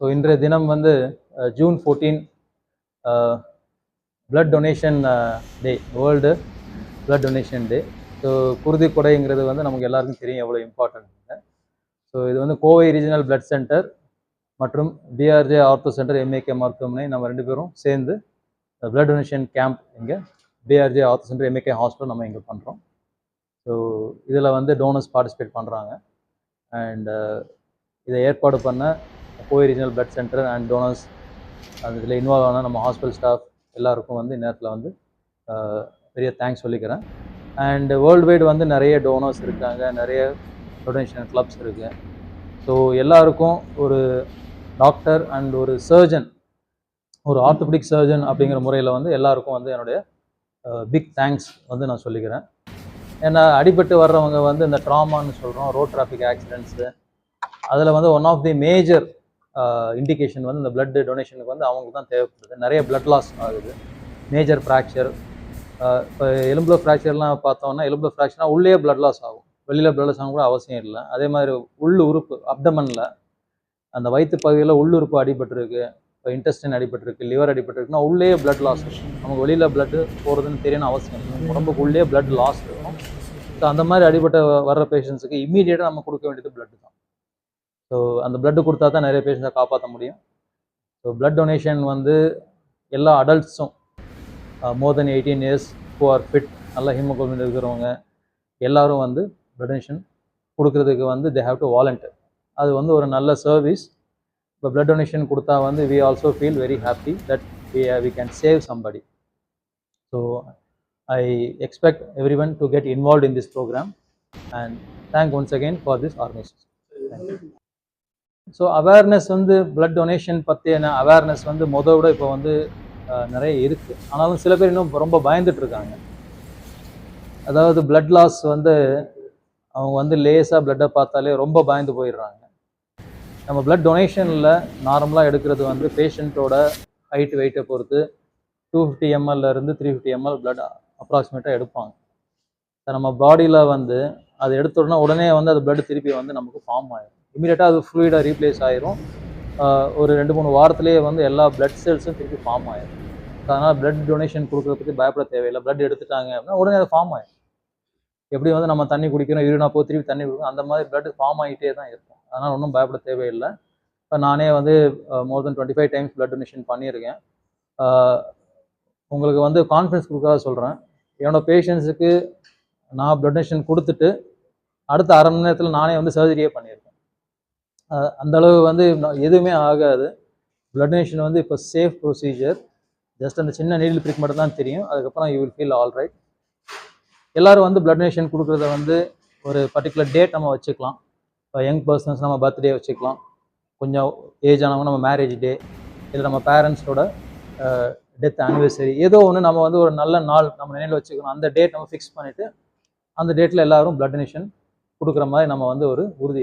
So இன்றைய தினம் வந்து June fourteen blood donation day world blood donation day so குருதி கொடைங்கிறது வந்து நமக்கு எல்லாருக்கும் தெரியும் எவ்வளோ இம்பார்ட்டன்ட் ஸோ இது வந்து கோவை ரீஜனல் பிளட் சென்டர் மற்றும் பிஆர்ஜே ஆர்த்தோ சென்டர் எம்ஏகே மருத்துவமனை. நம்ம ரெண்டு பேரும் சேர்ந்து பிளட் டொனேஷன் கேம்ப் இங்கே PRJ ortho centre MAK hospital நம்ம இங்கே பண்ணுறோம் ஸோ இதில் வந்து டோனர்ஸ் பார்ட்டிசிபேட் பண்ணுறாங்க அண்டு இதை ஏற்பாடு பண்ண Kovai regional blood centre and donors அது இதில் இன்வால்வ் ஆன நம்ம ஹாஸ்பிட்டல் ஸ்டாஃப் எல்லாருக்கும் வந்து இந்நேரத்தில் வந்து பெரிய தேங்க்ஸ் சொல்லிக்கிறேன். அண்டு வேர்ல்டு வைடு வந்து நிறைய டோனர்ஸ் இருக்காங்க நிறைய டொனேஷன் கிளப்ஸ் இருக்குது ஸோ எல்லாருக்கும் ஒரு டாக்டர் அண்ட் ஒரு சர்ஜன் ஒரு ஆர்த்தோபெடிக் சர்ஜன் அப்படிங்கிற முறையில் வந்து எல்லாருக்கும் வந்து என்னுடைய பிக் தேங்க்ஸ் வந்து நான் சொல்லிக்கிறேன். ஏன்னா அடிபட்டு வர்றவங்க வந்து இந்த ட்ராமான்னு சொல்கிறோம் ரோட் டிராஃபிக் ஆக்சிடென்ட்ஸு அதில் வந்து one of the major indication வந்து இந்த பிளட் டொனேஷனுக்கு வந்து அவங்களுக்கு தான் தேவைப்படுது. நிறைய பிளட் லாஸ் ஆகுது. மேஜர் ஃப்ராக்சர் இப்போ எலும்புல ஃப்ராக்சர்லாம் பார்த்தோம்னா எலும்புல ஃப்ராக்சர்னா உள்ளே பிளட் லாஸ் ஆகும். வெளியில் பிளட் லாஸ் ஆகும் கூட அவசியம் இல்லை. அதே மாதிரி உள் உறுப்பு அப்டமனில் அந்த வயிற்று பகுதியில் உள்ளுறுப்பு அடிபட்டிருக்கு. இப்போ இன்டெஸ்டின் அடிபட்டிருக்கு லிவர் அடிபட்டிருக்குன்னா உள்ளே பிளட் லாஸ் இருக்கும் நமக்கு வெளியில் பிளட்டு போகிறதுன்னு தெரியணும் அவசியம் இல்லை. உடம்புக்கு உள்ளே பிளட் லாஸ் இருக்கும் ஸோ அந்த மாதிரி அடிபட்ட வர்ற பேஷண்ட்ஸுக்கு இம்மீடியட்டாக நம்ம கொடுக்க வேண்டியது blood தான். ஸோ அந்த பிளட்டு கொடுத்தா தான் நிறைய பேஷண்ட்ஸை காப்பாற்ற முடியும். ஸோ பிளட் டொனேஷன் வந்து எல்லா அடல்ட்ஸும் more than eighteen years who are fit நல்லா ஹீமோகுளோபின் இருக்கிறவங்க எல்லாரும் வந்து பிளட் டொனேஷன் கொடுக்கறதுக்கு வந்து தே ஹாவ் டு வாலண்டியர் அது வந்து ஒரு நல்ல சர்வீஸ் இப்போ பிளட் டொனேஷன் கொடுத்தா வந்து we also feel very happy that we we can save somebody so I expect every one to get involve in this programme and thank once again for this organisation so awareness வந்து blood donation பற்றின awareness வந்து முத விட இப்போ வந்து நிறைய இருக்குது ஆனாலும் சில பேர் இன்னும் ரொம்ப பயந்துட்டு இருக்காங்க. அதாவது பிளட் லாஸ் வந்து அவங்க வந்து லேசாக பிளட்டை பார்த்தாலே ரொம்ப பயந்து போயிடுறாங்க. நம்ம பிளட் டொனேஷனில் நார்மலாக எடுக்கிறது வந்து பேஷண்ட்டோட ஹைட் வெயிட்டை பொறுத்து டூ ஃபிஃப்டி இருந்து த்ரீ ஃபிஃப்டி எம்எல் பிளட் அப்ராக்சிமேட்டாக எடுப்பாங்க. நம்ம பாடியில் வந்து அது எடுத்தோடனே உடனே வந்து அது பிளட் திருப்பி வந்து நமக்கு ஃபார்ம் ஆகிடும் இமீடியட்டாக அது ஃப்ளூயிடாக ரீப்ளேஸ் ஆயிரும். ஒரு ரெண்டு மூணு வாரத்திலேயே வந்து எல்லா பிளட் செல்ஸும் திருப்பி ஃபார்ம் ஆயிடும் அதனால் பிளட் டொனேஷன் கொடுக்குறத பற்றி பயப்பட தேவையில்லை. பிளட் எடுத்துட்டாங்க அப்படின்னா உடனே அது ஃபார்ம் ஆயிடும் எப்படி வந்து நம்ம தண்ணி குடிக்கிறோம் யூரினா போ திருப்பி தண்ணி குடிக்கணும் அந்த மாதிரி பிளட் ஃபார்ம் ஆகிட்டே தான் இருக்கும். அதனால் ஒன்றும் பயப்பட தேவையில்லை. இப்போ நானே வந்து more than twenty five times blood donation பண்ணியிருக்கேன். உங்களுக்கு வந்து கான்ஃபிடன்ஸ் கொடுக்காத சொல்கிறேன் என்னோட பேஷண்ட்ஸுக்கு நான் பிளட் டொனேஷன் கொடுத்துட்டு அடுத்த அரை மணி நேரத்தில் நானே வந்து சர்ஜரியே பண்ணியிருக்கேன் அந்த அளவு வந்து எதுவுமே ஆகாது. பிளட் டொனேஷன் வந்து இப்போ சேஃப் ப்ரொசீஜர் ஜஸ்ட் அந்த சின்ன நீடில் பிரிக் மட்டும் தான் தெரியும். அதுக்கப்புறம் you will feel all right எல்லாரும் வந்து பிளட் டொனேஷன் கொடுக்குறத வந்து ஒரு பர்டிகுலர் டேட் நம்ம வச்சுக்கலாம். இப்போ யங் பர்சன்ஸ் நம்ம பர்த்டே வச்சுக்கலாம். கொஞ்சம் ஏஜ் ஆனவங்க நம்ம மேரேஜ் டே இல்லை நம்ம பேரண்ட்ஸோட டெத் ஆனிவர்சரி ஏதோ ஒன்று நம்ம வந்து ஒரு நல்ல நாள் நம்ம நினைவில் வச்சுக்கணும். அந்த டேட் நம்ம ஃபிக்ஸ் பண்ணிவிட்டு அந்த டேட்டில் எல்லாரும் பிளட் டொனேஷன் கொடுக்குற மாதிரி நம்ம வந்து ஒரு உறுதி